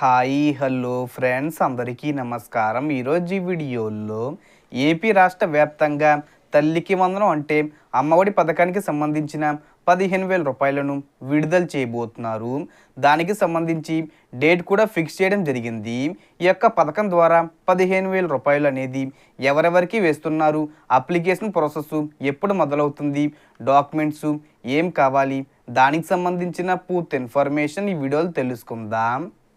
Hi hello friends అందరికీ నమస్కారం. ఈరోజు ఈ వీడియోలో ఏపీ రాష్ట్ర వ్యాప్తంగా తల్లికి వందనం అంటే అమ్మఒడి పథకానికి సంబంధించిన పదిహేను వేల రూపాయలను విడుదల చేయబోతున్నారు. దానికి సంబంధించి డేట్ కూడా ఫిక్స్ చేయడం జరిగింది. ఈ యొక్క పథకం ద్వారా పదిహేను వేల రూపాయలు అనేది ఎవరెవరికి వేస్తున్నారు అప్లికేషన్ ప్రాసెస్ ఎప్పుడు మొదలవుతుంది డాక్యుమెంట్స్ ఏం కావాలి దానికి సంబంధించిన పూర్తి ఇన్ఫర్మేషన్ ఈ వీడియోలో తెలుసుకుందాం.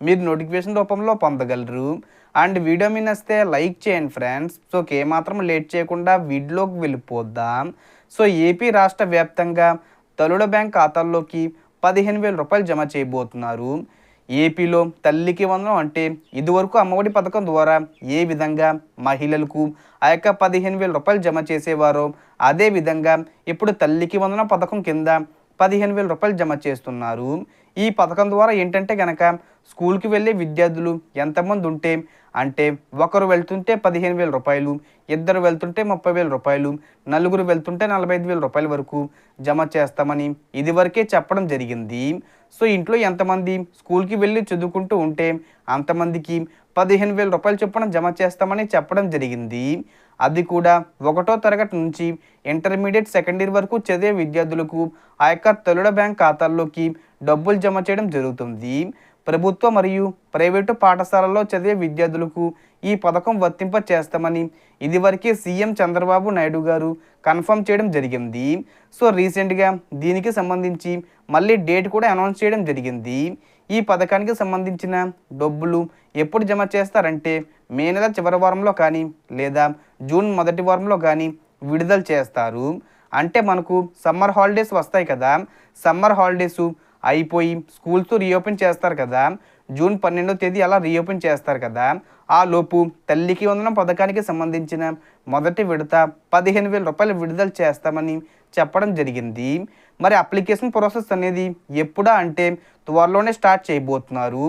మీరు నోటిఫికేషన్ రూపంలో పొందగలరు. అండ్ వీడియో మీ నచ్చితే లైక్ చేయండి ఫ్రెండ్స్. సో ఏమాత్రం లేట్ చేయకుండా వీడియోకి వెళ్ళిపోద్దాం సో ఏపీ రాష్ట్ర వ్యాప్తంగా తలుడ బ్యాంక్ ఖాతాల్లోకి పదిహేను వేల రూపాయలు జమ చేయబోతున్నారు. ఏపీలో తల్లికి వందనం అంటే ఇదివరకు అమ్మఒడి పథకం ద్వారా ఏ విధంగా మహిళలకు ఆ యొక్క పదిహేను వేల రూపాయలు జమ చేసేవారో అదే విధంగా ఇప్పుడు తల్లికి వందనం పథకం కింద పదిహేను వేల రూపాయలు జమ చేస్తున్నారు. ఈ పథకం ద్వారా ఏంటంటే కనుక స్కూల్కి వెళ్ళే విద్యార్థులు ఎంతమంది ఉంటే అంటే ఒకరు వెళ్తుంటే పదిహేను వేల రూపాయలు ఇద్దరు వెళ్తుంటే ముప్పై వేల రూపాయలు నలుగురు వెళ్తుంటే నలభై ఐదు వేల రూపాయల వరకు జమ చేస్తామని ఇదివరకే చెప్పడం జరిగింది. సో ఇంట్లో ఎంతమంది స్కూల్కి వెళ్ళి చదువుకుంటూ ఉంటే అంతమందికి పదిహేను వేల రూపాయలు చొప్పున జమ చేస్తామని చెప్పడం జరిగింది. అది కూడా ఒకటో తరగతి నుంచి ఇంటర్మీడియట్ సెకండ్ ఇయర్ వరకు చదివే విద్యార్థులకు ఆ యొక్క తొలుడ బ్యాంక్ ఖాతాల్లోకి డబ్బులు జమ చేయడం జరుగుతుంది. ప్రభుత్వ మరియు ప్రైవేటు పాఠశాలల్లో చదివే విద్యార్థులకు ఈ పథకం వర్తింప చేస్తామని ఇదివరకే సీఎం చంద్రబాబు నాయుడు గారు కన్ఫర్మ్ చేయడం జరిగింది. సో రీసెంట్గా దీనికి సంబంధించి మళ్ళీ డేట్ కూడా అనౌన్స్ చేయడం జరిగింది. ఈ పథకానికి సంబంధించిన డబ్బులు ఎప్పుడు జమ చేస్తారంటే మే నెల చివరి వారంలో కానీ లేదా జూన్ మొదటి వారంలో కానీ విడుదల చేస్తారు. అంటే మనకు సమ్మర్ హాలిడేస్ వస్తాయి కదా. సమ్మర్ హాలిడేసు అయిపోయి స్కూల్స్ రీఓపెన్ చేస్తారు కదా. జూన్ పన్నెండో తేదీ అలా రీఓపెన్ చేస్తారు కదా. ఆ లోపు తల్లికి వందనం పథకానికి సంబంధించిన మొదటి విడత పదిహేను వేల రూపాయలు విడుదల చేస్తామని చెప్పడం జరిగింది. మరి అప్లికేషన్ ప్రాసెస్ అనేది ఎప్పుడా అంటే త్వరలోనే స్టార్ట్ చేయబోతున్నారు.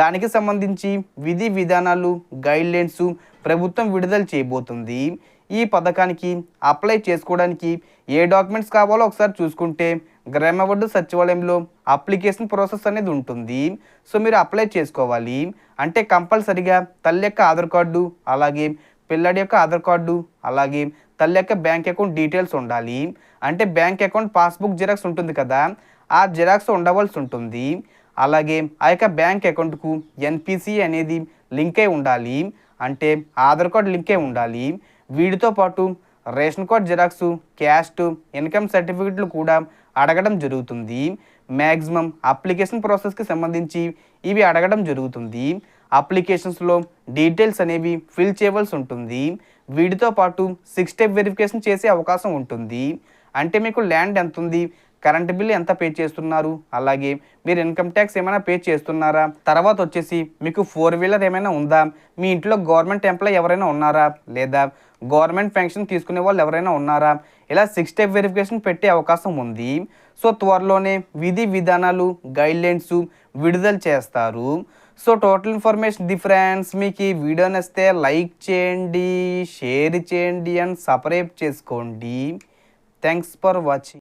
దానికి సంబంధించి విధి విధానాలు గైడ్లైన్స్ ప్రభుత్వం విడుదల చేయబోతుంది. ఈ పథకానికి అప్లై చేసుకోవడానికి ఏ డాక్యుమెంట్స్ కావాలో ఒకసారి చూసుకుంటే గ్రామవడ్డు సచివాలయంలో అప్లికేషన్ ప్రాసెస్ అనేది ఉంటుంది. సో మీరు అప్లై చేసుకోవాలి. అంటే కంపల్సరిగా తల్లి యొక్క ఆధార్ కార్డు అలాగే పిల్లడి యొక్క ఆధార్ కార్డు అలాగే తల్లి యొక్క బ్యాంక్ అకౌంట్ డీటెయిల్స్ ఉండాలి. అంటే బ్యాంక్ అకౌంట్ పాస్బుక్ జిరాక్స్ ఉంటుంది కదా ఆ జిరాక్స్ ఉండవలసి ఉంటుంది. అలాగే ఆ యొక్క బ్యాంక్ అకౌంట్కు ఎన్పిసి అనేది లింక్ అయి ఉండాలి. అంటే ఆధార్ కార్డు లింక్ అయి ఉండాలి. వీటితో పాటు ration card xerox caste income సర్టిఫికెట్లు కూడా అడగడం జరుగుతుంది. మ్యాక్సిమం అప్లికేషన్ ప్రాసెస్కి సంబంధించి ఇవి అడగడం జరుగుతుంది. అప్లికేషన్స్లో డీటెయిల్స్ అనేవి ఫిల్ చేయవలసి ఉంటుంది. వీటితో పాటు సిక్స్ స్టెప్ వెరిఫికేషన్ చేసే అవకాశం ఉంటుంది. అంటే మీకు ల్యాండ్ ఎంత ఉంది కరెంట్ బిల్ ఎంత పే చేస్తున్నారు? అలాగే మీరు ఇన్కమ్ ట్యాక్స్ ఏమైనా పే చేస్తున్నారా? తర్వాత వచ్చేసి మీకు ఫోర్ వీలర్ ఏమైనా ఉందా? మీ ఇంట్లో గవర్నమెంట్ ఎంప్లాయ్ ఎవరైనా ఉన్నారా? లేదా గవర్నమెంట్ పెన్షన్ తీసుకునే వాళ్ళు ఎవరైనా ఉన్నారా? ఇలా సిక్స్ స్టెప్ వెరిఫికేషన్ పెట్టే అవకాశం ఉంది. సో త్వరలోనే విధి విధానాలు గైడ్లైన్స్ విడుదల చేస్తారు. సో టోటల్ ఇన్ఫర్మేషన్ డిఫరెన్స్ మీకు ఈ వీడియో నచ్చితే లైక్ చేయండి షేర్ చేయండి అండ్ సపరేట్ చేసుకోండి. Thanks for watching.